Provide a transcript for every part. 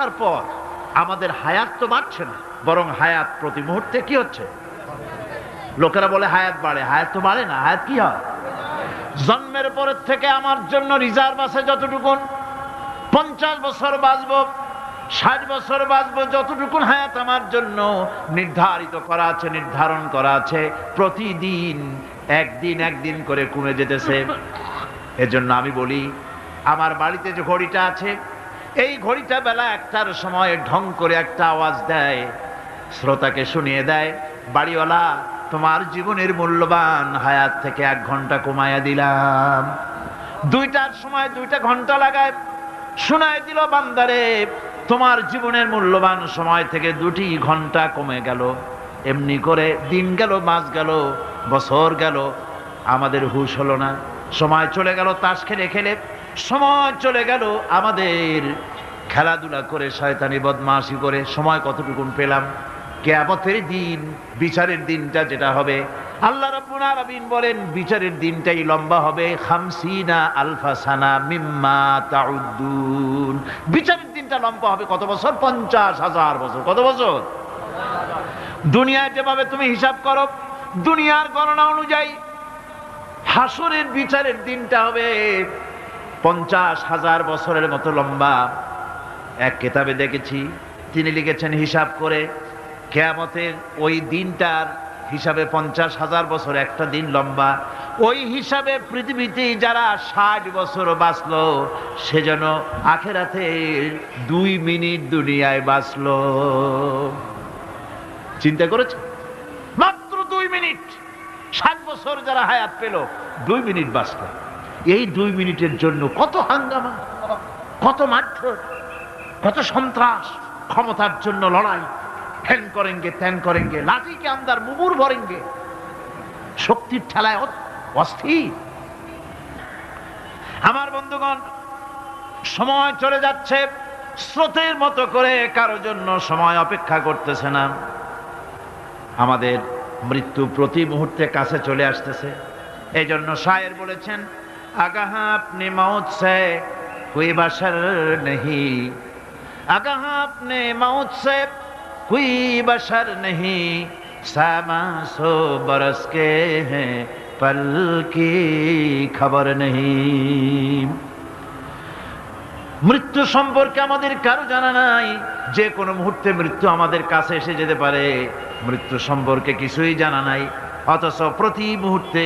আসার পর আমাদের হায়াত তো বাড়ছে না, বরং হায়াত প্রতি মুহূর্তে কি হচ্ছে? লোকেরা বলে হায়াত বাড়ে, হায়াত তো বাড়ে না, হায়াত কি হয়? জন্মের পরের থেকে আমার জন্য রিজার্ভ আছে যতটুকুন, পঞ্চাশ বছর বাঁচবো, ষাট বছর বাঁচবো, যতটুকুন হায়াত আমার জন্য নির্ধারিত করা আছে, নির্ধারণ করা আছে, প্রতিদিন একদিন একদিন করে কমে যেতেছে। এজন্য আমি বলি, আমার বাড়িতে যে ঘড়িটা আছে এই ঘড়িটা বেলা একটার সময় ঢং করে একটা আওয়াজ দেয়। শ্রোতাকে শুনিয়ে দেয়, বাড়িওয়ালা, তোমার জীবনের মূল্যবান হায়াত থেকে এক ঘণ্টা কমায়া দিলাম। দুইটার সময় দুইটা ঘণ্টা লাগায় শোনায় দিল বান্দারে, তোমার জীবনের মূল্যবান সময় থেকে দুটি ঘণ্টা কমে গেল। এমনি করে দিন গেল, মাস গেল, বছর গেল, আমাদের হুশ হলো না। সময় চলে গেল তাস খেলে খেলে সময় চলে গেল, আমাদের খেলাধুলা করে শয়তানি বদমাশি করে সময় কতটুকুন পেলাম? কেয়ামতের দিন, বিচারের দিনটা যেটা হবে। আল্লাহ রাব্বুল আলামিন বলেন, বিচারের দিনটাই লম্বা হবে। খামসিনা আলফা সানা মিম্মা তাউদ্দুন। বিচারের দিনটা লম্বা হবে কত বছর? পঞ্চাশ হাজার বছর। কত বছর? দুনিয়ায় যেভাবে তুমি হিসাব করো, দুনিয়ার গণনা অনুযায়ী হাসরের বিচারের দিনটা হবে। পঞ্চাশ হাজার বছরের মতো লম্বা। এক কেতাবে দেখেছি, তিনি লিখেছেন, হিসাব করে কেয়ামতের ওই দিনটার হিসাবে পঞ্চাশ হাজার বছর একটা দিন লম্বা। ওই হিসাবে পৃথিবীতে যারা ষাট বছর বাঁচল বাঁচলো সেজন্য আখেরাতে দুই মিনিট দুনিয়ায় বাঁচলো। চিন্তা করেছ? মাত্র দুই মিনিট। ষাট বছর যারা হায়াত পেল, দুই মিনিট বাঁচলো। এই দুই মিনিটের জন্য কত হাঙ্গামা, কত মারধর, কত সন্ত্রাস, ক্ষমতার জন্য লড়াই। হ্যান করেঙ্গে ত্যান করেঙ্গে, লাঠিকে আন্দার মুগুর ভরেঙ্গে। শক্তির ঠেলায় অস্থির। আমার বন্ধুগণ, সময় চলে যাচ্ছে, স্রোতের মতো করে কারও জন্য সময় অপেক্ষা করতেছে না। আমাদের মৃত্যু প্রতি মুহূর্তে কাছে চলে আসতেছে। এই জন্য শায়ের বলেছেন আগাহা আপনি মৌত সে কোই বাসর নেহি আগাহা আপনি মৌত সে कोई बशर नहीं सामा सो बरस के हैं पल की खबर नहीं মৃত্যু সম্পর্কে আমাদের কারো জানা নাই যে কোনো মুহূর্তে মৃত্যু আমাদের কাছে এসে যেতে পারে মৃত্যু সম্পর্কে কিছুই জানা নাই অথচ প্রতি মুহূর্তে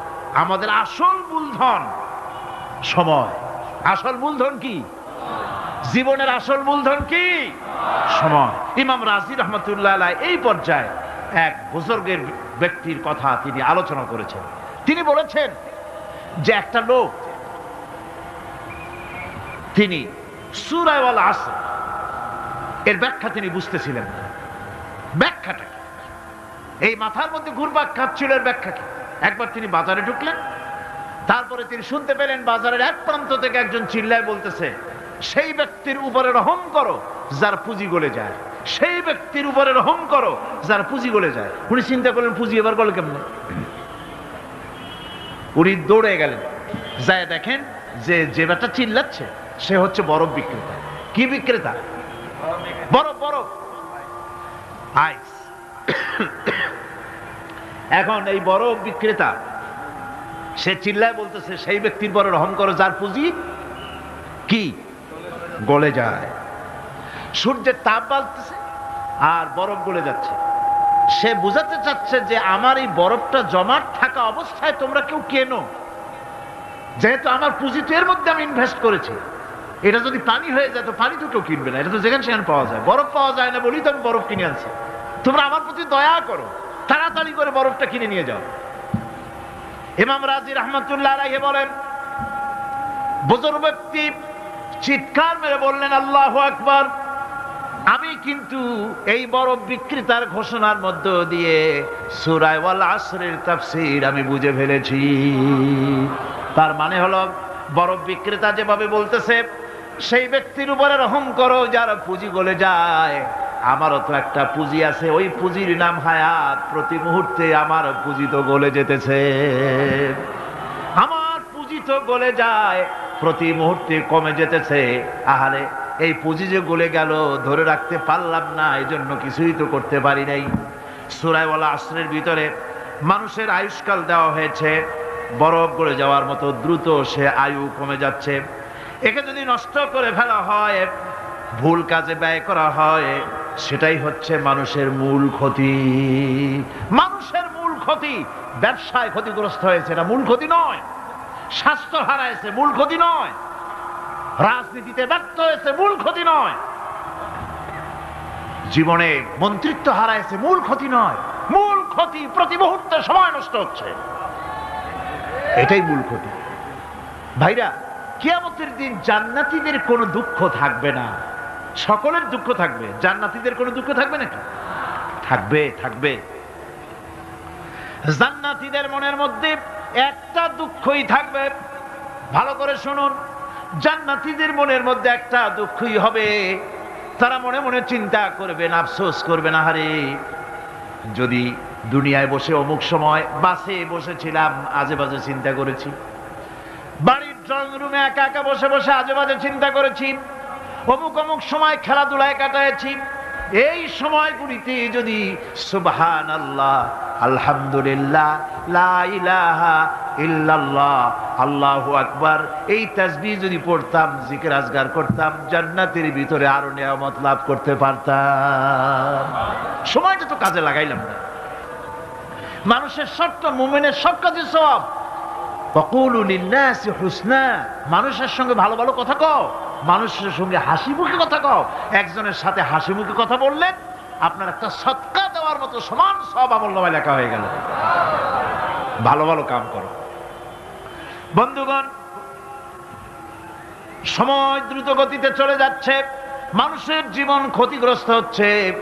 আমাদের আসল মূলধন। সময়। আসল মূলধন কি? জীবনের আসল মূলধন কি? সময়। ইমাম রাজি রহমতুল্লাহ এই পর্যায়ে এক বুজুর্গের ব্যক্তির কথা তিনি আলোচনা করেছেন। তিনি বলেছেন যে একটা লোক তিনি সুরায়ওয়াল আসর এর ব্যাখ্যা তিনি বুঝতেছিলেন ব্যাখ্যাটা এই মাথার মধ্যে ঘুরবাক খাচ্ছিল এর ব্যাখ্যা কি? একবার তিনি বাজারে ঢুকলেন। তারপরে তিনি শুনতে পেলেন বাজারের এক প্রান্ত থেকে একজন চিল্লায় বলতেছে, সেই ব্যক্তির উপরে রহম করো, যার পুঁজি গলে যায়। সেই ব্যক্তির উপরে রহম করো, যার পুঁজি গলে যায়। উনি চিন্তা করলেন, পুঁজি এবার গলে কেমনে? উনি দৌড়ে গেলেন। যায় দেখেন যে যে বেটা চিল্লাচ্ছে, সে হচ্ছে বরফ বিক্রেতা। কি বিক্রেতা? বরফ বরফ। আইস। এখন এই বরফ বিক্রেতা, সে চিল্লায় বলতেছে, সেই ব্যক্তির পরে রহম করো, যার পুঁজি কি? গলে যায়। সূর্যের তাপ বাড়তেছে আর বরফ গলে যাচ্ছে। সে বুঝাতে চাচ্ছে যে আমার এই বরফটা জমাট থাকা অবস্থায় তোমরা কেউ কেনো? যেহেতু আমার পুঁজি তো এর মধ্যে আমি ইনভেস্ট করেছি। এটা যদি পানি হয়ে যায়, তো পানি তো কেউ কিনবে না। এটা তো যেখানে সেখানে পাওয়া যায়। বরফ পাওয়া যায় না বলেই তো আমি বরফ কিনে আনছি। তোমরা আমার প্রতি দয়া করো। তাড়াতাড়ি করে বরফটা কিনে নিয়ে যাও। ইমাম রাজি রহমতুল্লাহ রাহে বলেন, বুজুর্গ ব্যক্তি চিৎকার মেরে বললেন, আল্লাহ আকবার, আমি কিন্তু এই বরফ বিক্রেতার ঘোষণার মধ্য দিয়ে সুরায় ওয়াল আসরের তাফসীর আমি বুঝে ফেলেছি। তার মানে হলো, বরফ বিক্রেতা যেভাবে বলতেছে, সেই ব্যক্তির উপরে রহম করো, যার পুঁজি গলে যায় আমারও তো একটা পুঁজি আছে, ওই পুঁজির নাম হায়াত। প্রতি মুহূর্তে আমার পুঁজি তো গলে যেতেছে। আমার পুঁজি তো গলে যায়, প্রতি মুহূর্তে কমে যেতেছে। আহারে, এই পুঁজি যে গলে গেল, ধরে রাখতে পারলাম না এই জন্য কিছুই তো করতে পারি নাই। সুরাইওয়ালা আশ্রের ভিতরে মানুষের আয়ুষ্কাল দেওয়া হয়েছে। বরফ গড়ে যাওয়ার মতো দ্রুত সে আয়ু কমে যাচ্ছে। একে যদি নষ্ট করে ফেলা হয়, ভুল কাজে ব্যয় করা হয় সেটাই হচ্ছে মানুষের মূল ক্ষতি। মানুষের মূল ক্ষতি, ব্যবসায় ক্ষতিগ্রস্ত হয়েছে, এটা মূল ক্ষতি নয়। স্বাস্থ্য হারাইছে, মূল ক্ষতি নয়। রাজনীতিতে ব্যর্থ হয়েছে, মূল ক্ষতি নয়। জীবনে মন্ত্রিত্ব হারাইছে, মূল ক্ষতি নয়। মূল ক্ষতি প্রতি মুহূর্তে সময় নষ্ট হচ্ছে। এটাই মূল ক্ষতি। ভাইরা, কিয়ামতের দিন জান্নাতীদের কোনো দুঃখ থাকবে না। সকলের দুঃখ থাকবে। জান্নাতীদের কোনো দুঃখ থাকবে নাকি? থাকবে থাকবে। জান্নাতীদের মনের মধ্যে একটা দুঃখই থাকবে। ভালো করে শুনুন। জান্নাতীদের মনের মধ্যে একটা দুঃখই হবে। তারা মনে মনে চিন্তা করবে করবেন আফসোস করবেন আহারে যদি দুনিয়ায় বসে অমুক সময় বাসে বসেছিলাম আজে বাজে চিন্তা করেছি। বাড়ির ড্রয়িং রুমে একা একা বসে বসে আজে বাজে চিন্তা করেছি। অমুক অমুক সময় খেলাধুলায় কাটাইছি এই সময়গুলিতে যদি সুবহান আল্লাহ আলহামদুলিল্লাহ, লা ইলাহা ইল্লাল্লাহ, আল্লাহু আকবার, এই তাসবিহ যদি পড়তাম, জিকির আজগার করতাম, জান্নাতের ভিতরে আরও নিয়ামত লাভ করতে পারতাম। সময়টা তো কাজে লাগাইলাম না। মানুষের শর্ত, মুমিনের সব কাজে সব হুসনা, মানুষের সঙ্গে ভালো ভালো কথা কও। মানুষের সঙ্গে হাসি মুখে কথা কও। একজনের সাথে হাসি মুখে কথা বললেন আপনার একটা সৎকা দেওয়ার মতো সমান সব আমল নামায় লেখা হয়ে গেল। ভালো ভালো কাম করো। বন্ধুগণ, সময় দ্রুত গতিতে চলে যাচ্ছে। মানুষের জীবন ক্ষতিগ্রস্ত হচ্ছে।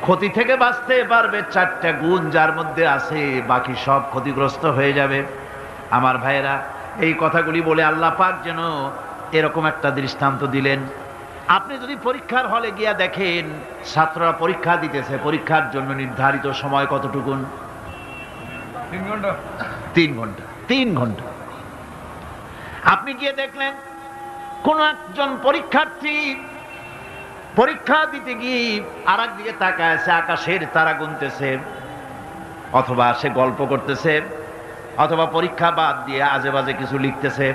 ক্ষতি থেকে বাঁচতে পারবে চারটা গুণ যার মধ্যে আছে, বাকি সব ক্ষতিগ্রস্ত হয়ে যাবে। আমার ভাইয়েরা, এই কথাগুলি বলে আল্লাহ পাক যেন এরকম একটা দৃষ্টান্ত দিলেন। আপনি যদি পরীক্ষার হলে গিয়া দেখেন ছাত্ররা পরীক্ষা দিতেছে পরীক্ষার জন্য নির্ধারিত সময় কতটুকুন? তিন ঘণ্টা। তিন ঘণ্টা তিন ঘণ্টা। আপনি গিয়ে দেখলেন কোন একজন পরীক্ষার্থী পরীক্ষা দিতে গিয়ে আর দিকে তাকায় আছে আকাশের তারা গুনতেছে অথবা সে গল্প করতেছে অথবা পরীক্ষা বাদ দিয়ে আজে বাজে কিছু লিখতেছে।